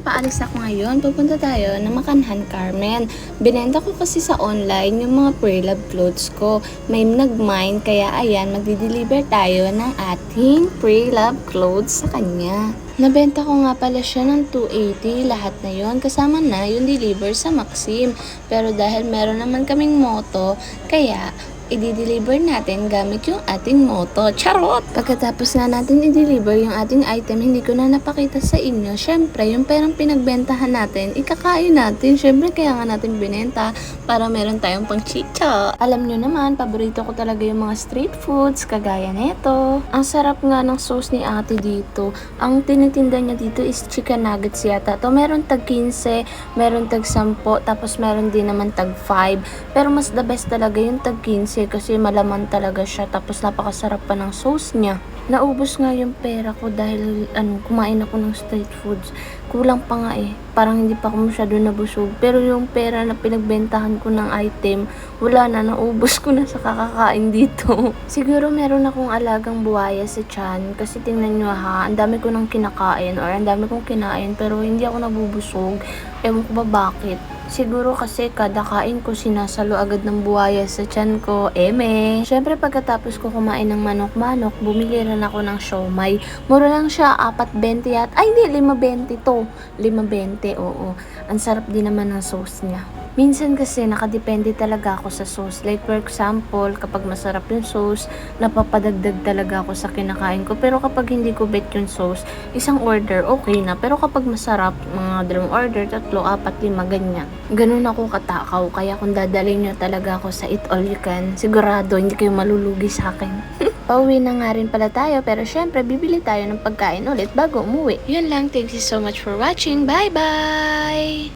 paalis ako ngayon. Pupunta tayo ng Makanhan Carmen. Binenta ko kasi sa online yung mga pre-love clothes ko. May nag-mind kaya ayan, magdi-deliver tayo ng ating pre-love clothes sa kanya. Nabenta ko nga pala siya ng 280, lahat na yon kasama na yung deliver sa Maxim. Pero dahil meron naman kaming moto, kaya i-deliver natin gamit yung ating moto. Charot! Pagkatapos na natin i-deliver yung ating item, hindi ko na napakita sa inyo. Syempre, yung perang pinagbentahan natin, ikakain natin. Syempre, kaya nga natin binenta para meron tayong pang chicha. Alam nyo naman, paborito ko talaga yung mga street foods, kagaya nito. Ang sarap nga ng sauce ni ate dito. Ang tinitinda niya dito is chicken nuggets yata. To meron tag 15, meron tag 10, tapos meron din naman tag 5. Pero mas the best talaga yung tag 15 kasi malaman talaga siya tapos napakasarap pa ng sauce niya. Naubos nga yung pera ko dahil ano, kumain ako ng street foods. Kulang pa nga eh. Parang hindi pa ako masyado nabusog. Pero yung pera na pinagbentahan ko ng item, wala na. Naubos ko na sa kakakain dito. Siguro meron akong alagang buhaya sa tiyan. Kasi tingnan nyo ha, ang dami ko nang kinakain or ang dami kong kinain pero hindi ako nabubusog. Ewan ko ba bakit. Siguro kasi kada kain ko sinasalo agad ng buhaya sa tiyan ko. Eme. Siyempre pagkatapos ko kumain ng manok-manok, bumili rin ako ng siomay. Mura lang siya, 4.20 yat. Ay hindi, 5.20 to. 5.20, oo. Ang sarap din naman ng sauce niya. Minsan kasi nakadepende talaga ako sa sauce. Like for example, kapag masarap yung sauce, napapadagdag talaga ako sa kinakain ko. Pero kapag hindi ko bet yung sauce, isang order, okay na. Pero kapag masarap, mga dalawang order, tatlo, apat, lima, ganyan. Ganun ako katakaw. Kaya kung dadalhin nyo talaga ako sa Eat All You Can, sigurado hindi kayo malulugi sa akin. Pauwi na nga rin pala tayo pero syempre bibili tayo ng pagkain ulit bago umuwi. Yun lang. Thank you so much for watching. Bye-bye!